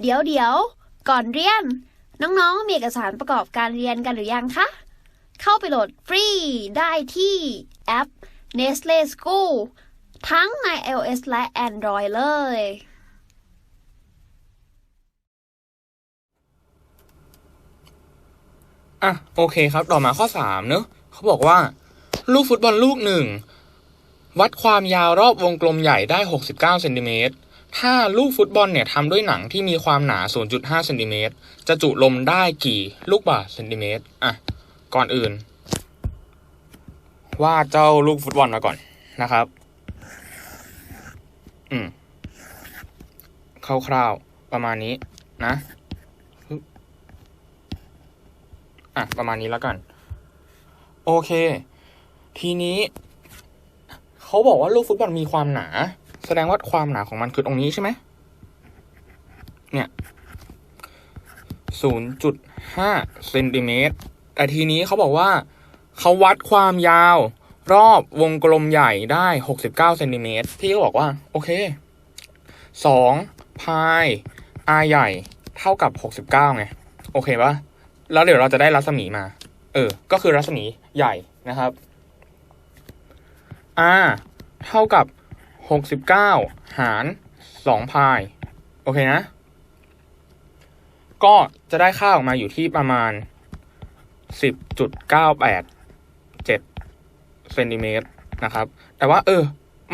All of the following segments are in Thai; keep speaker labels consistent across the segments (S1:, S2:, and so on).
S1: เดี๋ยวเดี๋ยวก่อนเรียน น้องๆ มีเอกสารประกอบการเรียนกันหรือยังคะ เข้าไปโหลดฟรีได้ที่แอป Nestle School ทั้งใน iOS และ Android เลย
S2: อะ โอเคครับ ต่อมาข้อสามเนอะเขาบอกว่า ลูกฟุตบอลลูกหนึ่ง วัดความยาวรอบวงกลมใหญ่ได้ 69เซนติเมตร ถ้าลูกฟุตบอลเนี่ยทำด้วยหนังที่มีความหนา 0.5เซนติเมตรจะจุลมได้กี่ลูกบาศก์เซนติเมตรอะก่อนอื่น ว่าเจ้าลูกฟุตบอลมาก่อนนะครับ อืมคร่าวๆประมาณนี้นะอะประมาณนี้แล้วกัน โอเค ทีนี้ เขาบอกว่าลูกฟุตบอลมีความหนา แสดงว่าความหนาของมันคือตรงนี้ใช่ไหม เนี่ยศูนย์จุดห้าเซนติเมตร แต่ทีนี้เขาบอกว่า เขาวัดความยาวรอบวงกลมใหญ่ได้หกสิบเก้าเซนติเมตร พี่ก็บอกว่า โอเคสองพายอาใหญ่เท่ากับหกสิบเก้าไง โอเคปะแล้วเดี๋ยวเราจะได้รัศมีมา เออ ก็คือรัศมีใหญ่นะครับ r เท่ากับ หกสิบเก้าหารสองพาย โอเคนะ ก็จะได้ค่าออกมาอยู่ที่ประมาณสิบจุดเก้าแปดเจ็ดเซนติเมตรนะครับ แต่ว่า เออ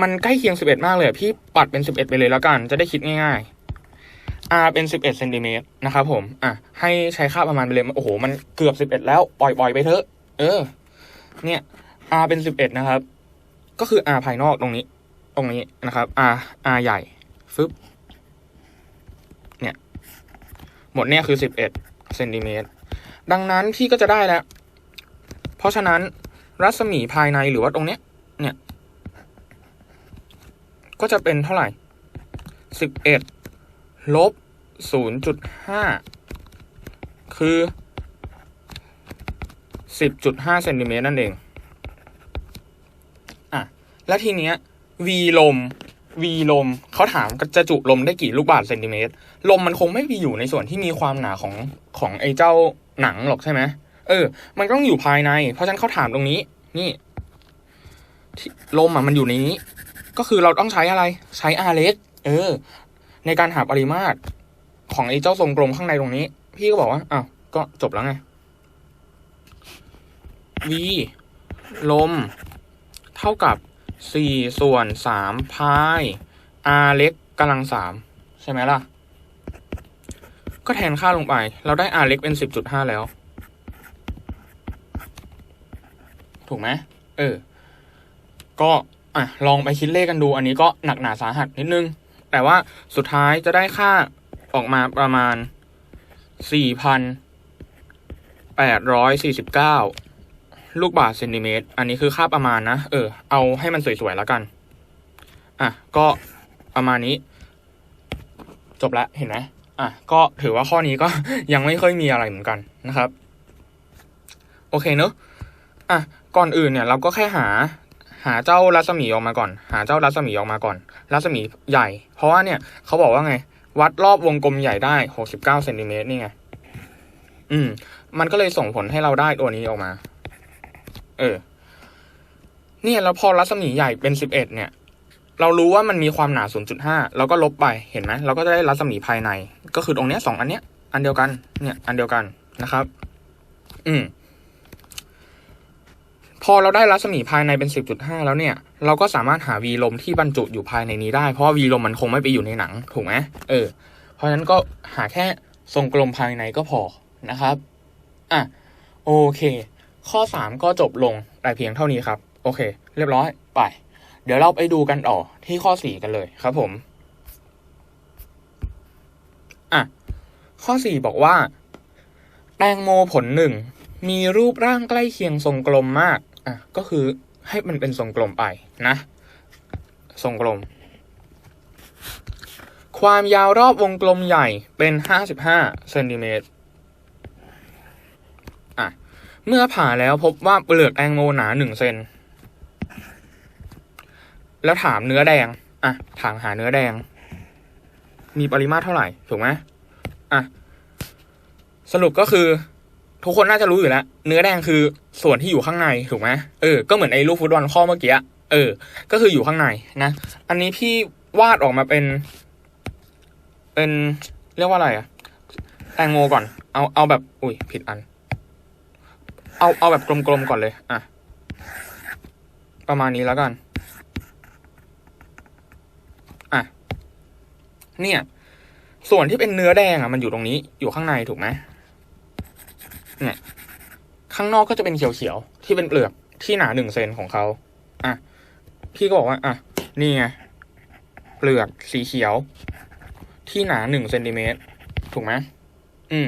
S2: มันใกล้เคียงสิบเอ็ดมากเลย พี่ปัดเป็นสิบเอ็ดไปเลยแล้วกัน จะได้คิดง่ายๆ r เป็นสิบเอ็ดเซนติเมตรนะครับผม อะ ให้ใช้ค่าประมาณไปเลย โอ้โห มันเกือบสิบเอ็ดแล้ว ปล่อยปล่อยไปเถอะ เออ เนี่ย r เป็นสิบเอ็ดนะครับ ก็คือ r ภายนอกตรงนี้ รงนี้นะครับ r r ใหญ่ฟึบเนี่ย หมดเนี่ยคือสิบเอ็ดเซนติเมตรดังนั้นพี่ก็จะได้แล้ว เพราะฉะนั้นรัศมีภายในหรือว่าตรงเนี้ย เนี่ย ก็จะเป็นเท่าไหร่สิบเอ็ดลบศูนย์จุดห้าคือสิบจุดห้าเซนติเมตรนั่นเอง อะ แล้วทีเนี้ย V ลม V ลมเขาถามจะจุลมได้กี่ลูกบาศก์เซนติเมตร ลมมันคงไม่ไปอยู่ในส่วนที่มีความหนาของของไอ้เจ้าหนังหรอกใช่ไหมเออ มันต้องอยู่ภายใน เพราะฉะนั้นเขาถามตรงนี้ นี่ลมอะมันอยู่ในนี้ ก็คือเราต้องใช้อะไร ใช้ R เล็กเออ ในการหาปริมาตรของไอ้เจ้าทรงกลมข้างในตรงนี้ พี่ก็บอกว่าอ้าวก็จบแล้วไง v ลม เท่ากับ สี่ส่วนสามพาย r เล็กกำลังสามใช่ไหมล่ะ ก็แทนค่าลงไป เราได้ r เล็กเป็นสิบจุดห้าแล้ว ถูกไหมเออ ก็อะลองไปคิดเลขกันดู อันนี้ก็หนักหนาสาหัสนิดนึง แต่ว่าสุดท้ายจะได้ค่าออกมาประมาณสี่พันแปดร้อยสี่สิบเก้า ลูกบาศก์เซนติเมตร อันนี้คือค่าประมาณนะ เออ เอาให้มันสวยๆแล้วกัน อะ ก็ประมาณนี้ จบแล้วเห็นไหมอะ ก็ถือว่าข้อนี้ก็ยังไม่ค่อยมีอะไรเหมือนกันนะครับ โอเคเนอะอะ ก่อนอื่นเนี่ย เราก็แค่หา หาเจ้ารัศมีออกมาก่อน หาเจ้ารัศมีออกมาก่อน รัศมีใหญ่ เพราะว่าเนี่ยเขาบอกว่าไง วัดรอบวงกลมใหญ่ได้หกสิบเก้าเซนติเมตรนี่ไง อืม มันก็เลยส่งผลให้เราได้ตัวนี้ออกมา เออ เนี่ยแล้วพอรัศมีใหญ่เป็นสิบเอ็ดเนี่ย เรารู้ว่ามันมีความหนา 0.5 เราก็ลบไปเห็นไหมเราก็จะได้รัศมีภายใน ก็คือตรงเนี้ยสองอันเนี้ย อันเดียวกัน เนี่ย อันเดียวกันนะครับ อืม พอเราได้รัศมีภายในเป็น 10.5 แล้วเนี่ย เราก็สามารถหา v ลมที่บรรจุอยู่ภายในนี้ได้ เพราะว่า v ลมมันคงไม่ไปอยู่ในหนัง ถูกไหมเออ เพราะฉะนั้นก็หาแค่ทรงกลมภายในก็พอนะครับ อะ โอเค ข้อ 3 ก็จบลงแต่เพียงเท่านี้ครับ โอเค เรียบร้อยไป เดี๋ยวเราไปดูกันต่อที่ข้อ 4 กันเลยครับผม อะ ข้อ 4 บอกว่า แตงโมผลหนึ่งมีรูปร่างใกล้เคียงทรงกลมมาก อะ ก็คือให้มันเป็นทรงกลมไปนะ ทรงกลม ความยาวรอบวงกลมใหญ่เป็น 55เซนติเมตร เมื่อผ่าแล้วพบว่าเปลือกแตงโมหนาหนึ่งเซน แล้วถามเนื้อแดง อะ ถามหาเนื้อแดง มีปริมาตรเท่าไหร่ ถูกไหมอะ สรุปก็คือ ทุกคนน่าจะรู้อยู่แล้ว เนื้อแดงคือส่วนที่อยู่ข้างใน ถูกไหมเออ ก็เหมือนไอ้ลูกฟุตบอลข้อเมื่อกี้ เออ ก็คืออยู่ข้างในนะ อันนี้พี่วาดออกมาเป็น เป็นเรียกว่าอะไรอะแตงโมก่อน เอา เอาแบบ อุ้ย ผิดอัน เอาเอาแบบกลมๆก่อนเลย อะ ประมาณนี้แล้วกัน อะ เนี่ย ส่วนที่เป็นเนื้อแดงอะ มันอยู่ตรงนี้ อยู่ข้างในถูกไหมเนี่ย ข้างนอกก็จะเป็นเขียวๆ ที่เป็นเปลือกที่หนาหนึ่งเซนของเขา อะ พี่ก็บอกว่า อะ นี่ไง เปลือกสีเขียว ที่หนาหนึ่งเซนติเมตร ถูกไหม อืม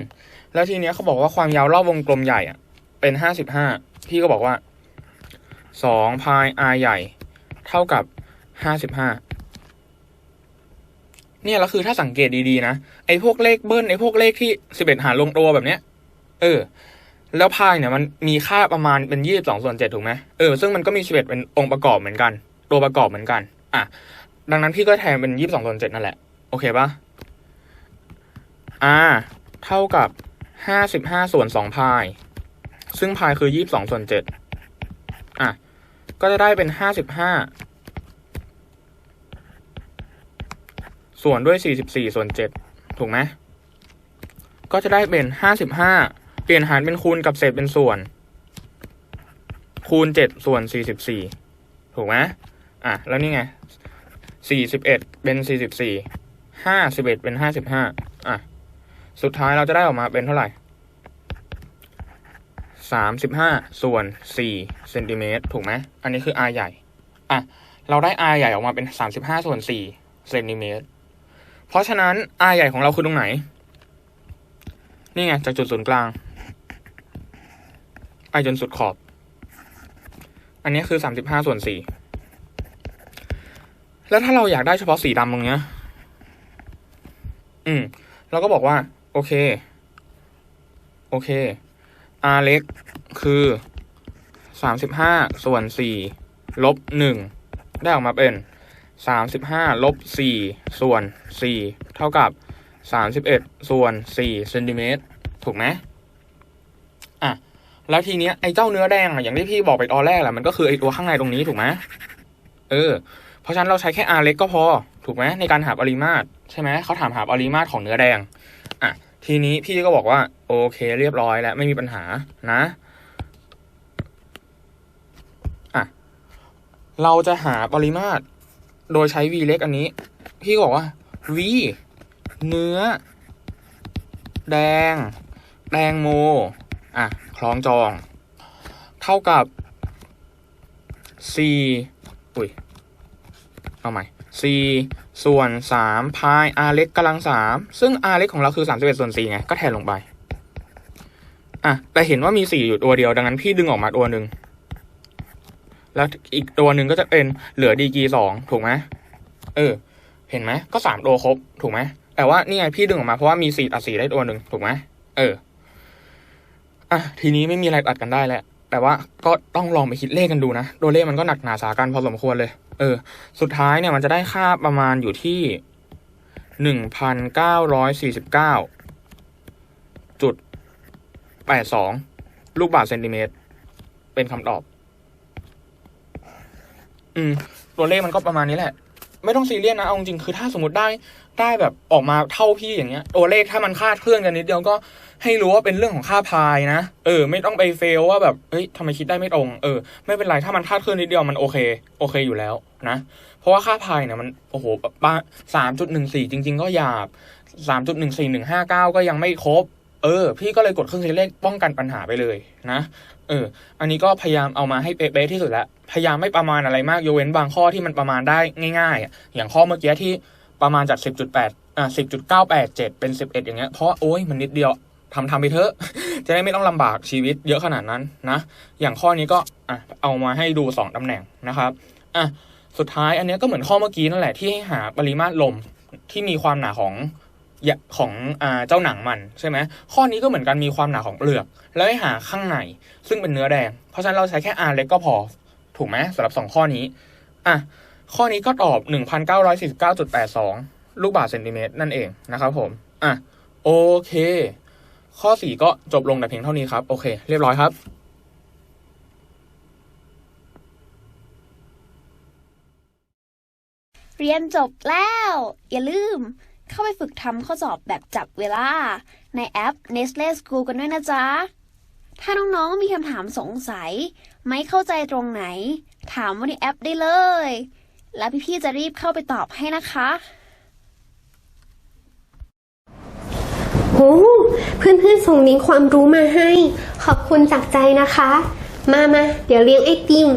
S2: แล้วทีเนี้ยเขาบอกว่าความยาวรอบวงกลมใหญ่อะ เป็นห้าสิบห้าพี่ก็บอกว่าสองพาย r ใหญ่ เท่ากับห้าสิบห้าเนี่ยแล้วคือถ้าสังเกตดีๆนะไอ้พวกเลขเบิ้ลไอ้พวกเลขที่สิบเอ็ดหารลงตัวแบบเนี้ย เออ แล้วพายเนี่ยมันมีค่าประมาณเป็นยี่สิบสองส่วนเจ็ดถูกไหมเออซึ่งมันก็มีสิบเอ็ดเป็นองค์ประกอบเหมือนกัน ตัวประกอบเหมือนกัน อะ ดังนั้นพี่ก็แทนเป็นยี่สิบสองส่วนเจ็ดนั่นแหละ โอเคปะ r เท่ากับห้าสิบห้าส่วนสองพาย ซึ่งพายคือยี่สิบสองส่วนเจ็ดอะ ก็จะได้เป็นห้าสิบห้าส่วนด้วยสี่สิบสี่ส่วนเจ็ดถูกไหมก็จะได้เป็นห้าสิบห้าเปลี่ยนหารเป็นคูณกับเศษเป็นส่วน คูณเจ็ดส่วนสี่สิบสี่ถูกไหมอะ แล้วนี่ไงสี่สิบเอ็ดเป็นสี่สิบสี่ห้าสิบเอ็ดเป็นห้าสิบห้าอะ สุดท้ายเราจะได้ออกมาเป็นเท่าไหร่ สามสิบห้าส่วนสี่เซนติเมตรถูกไหมอันนี้คือ r ใหญ่ อะ เราได้ r ใหญ่ออกมาเป็นสามสิบห้าส่วนสี่เซนติเมตร เพราะฉะนั้น r ใหญ่ของเราคือตรงไหน นี่ไง จากจุดศูนย์กลาง ไปจนสุดขอบ อันนี้คือสามสิบห้าส่วนสี่แล้วถ้าเราอยากได้เฉพาะสีดำตรงเนี้ย อืม เราก็บอกว่า โอเค โอเค r เล็กคือสามสิบห้าส่วนสี่ลบหนึ่งได้ออกมาเป็นสามสิบห้าลบสี่ส่วนสี่เท่ากับสามสิบเอ็ดส่วนสี่เซนติเมตรถูกไหมอะแล้วทีเนี้ยไอ้เจ้าเนื้อแดงอะอย่างที่พี่บอกไปตอนแรกแหละมันก็คือไอ้ตัวข้างในตรงนี้ถูกไหมเออ เพราะฉะนั้นเราใช้แค่ r เล็กก็พอ ถูกไหมในการหาปริมาตรใช่ไหมเขาถามหาปริมาตรของเนื้อแดงอะ ทีนี้พี่ก็บอกว่า โอเค เรียบร้อยแล้วไม่มีปัญหานะ อะ เราจะหาปริมาตร โดยใช้ v เล็กอันนี้ พี่ก็บอกว่า v เนื้อ แดง แดงโม อะ คล้องจอง เท่ากับ c อุ้ย เอาใหม่ c ส่วนสามพาย r เล็กกำลังสามซึ่ง r เล็กของเราคือสามสิบเอ็ดส่วนสี่ไง ก็แทนลงไป อะ แต่เห็นว่ามีสี่อยู่ตัวเดียว ดังนั้นพี่ดึงออกมาตัวหนึ่ง แล้วอีกตัวหนึ่งก็จะเป็นเหลือดีกีสองถูกไหมเออ เห็นไหม ก็สามตัวครบ ถูกไหม แต่ว่านี่ไงพี่ดึงออกมาเพราะว่ามีสี่ตัดสี่ได้ตัวหนึ่งถูกไหมเออ อะ ทีนี้ไม่มีอะไรตัดกันได้แล้ว แต่ว่าก็ต้องลองไปคิดเลขกันดูนะตัวเลขมันก็หนักหนาสากันพอสมควรเลย เออ สุดท้ายเนี่ยมันจะได้ค่าประมาณอยู่ที่หนึ่งพันเก้าร้อยสี่สิบเก้าจุดแปดสองลูกบาศก์เซนติเมตร เป็นคำตอบ อืม ตัวเลขมันก็ประมาณนี้แหละ ไม่ต้องซีเรียสนะ เอาจริงคือถ้าสมมติได้ ได้แบบออกมาเท่าพี่อย่างเงี้ยตัวเลขถ้ามันคาดเคลื่อนกันนิดเดียวก็ให้รู้ว่าเป็นเรื่องของค่าพายนะ เออ ไม่ต้องไปเฟลว่าแบบเฮ้ยทำไมคิดได้ไม่ตรง เออ ไม่เป็นไรถ้ามันคาดเคลื่อนนิดเดียวมันโอเค โอเคอยู่แล้วนะ เพราะว่าค่าพายเนี่ยมันโอ้โหบ้าสามจุดหนึ่งสี่จริง ๆ ก็หยาบสามจุดหนึ่งสี่หนึ่งห้าเก้าก็ยังไม่ครบ เออ พี่ก็เลยกดเครื่องคิดเลขป้องกันปัญหาไปเลยนะ เออ อันนี้ก็พยายามเอามาให้เป๊ะที่สุดแล้วพยายามไม่ประมาณอะไรมากยกเว้นบางข้อที่มันประมาณได้ง่าย ๆ อย่างข้อเมื่อกี้ที่ ประมาณจากสิบจุดแปดอ่าสิบจุดเก้าแปดเจ็ดเป็นสิบเอ็ดอย่างเงี้ย เพราะโอ้ยมันนิดเดียวทำทำไปเถอะ จะได้ไม่ต้องลำบากชีวิตเยอะขนาดนั้นนะ อย่างข้อนี้ก็อะเอามาให้ดูสองตำแหน่งนะครับอะสุดท้ายอันเนี้ยก็เหมือนข้อเมื่อกี้นั่นแหละที่ให้หาปริมาตรลมที่มีความหนาของยะของอ่าเจ้าหนังมันใช่ไหมข้อนี้ก็เหมือนกันมีความหนาของเปลือก แล้วให้หาข้างในซึ่งเป็นเนื้อแดง เพราะฉะนั้นเราใช้แค่ R เล็กก็พอ ถูกไหมสำหรับสองข้อนี้อะ ข้อนี้ก็ตอบ 1,949.82 ลูกบาศก์เซนติเมตรนั่นเองนะครับผม อะโโอเค ข้อสี่ก็จบลงแต่เพียงเท่านี้ครับ โอเค เรียบร้อยครับ
S1: เรียนจบแล้ว อย่าลืม เข้าไปฝึกทำข้อสอบแบบจับเวลา ในแอป Nestle School กันด้วยนะจ๊ะ ถ้าน้องๆมีคำถามสงสัย ไม่เข้าใจตรงไหน ถามว่าในแอปได้เลย แล้วพี่ๆจะรีบเข้าไปตอบให้นะคะ
S3: โอ้เพื่อนๆส่งลิงก์ความรู้มาให้ ขอบคุณจากใจนะคะ มามาเดี๋ยวเลี้ยงไอติม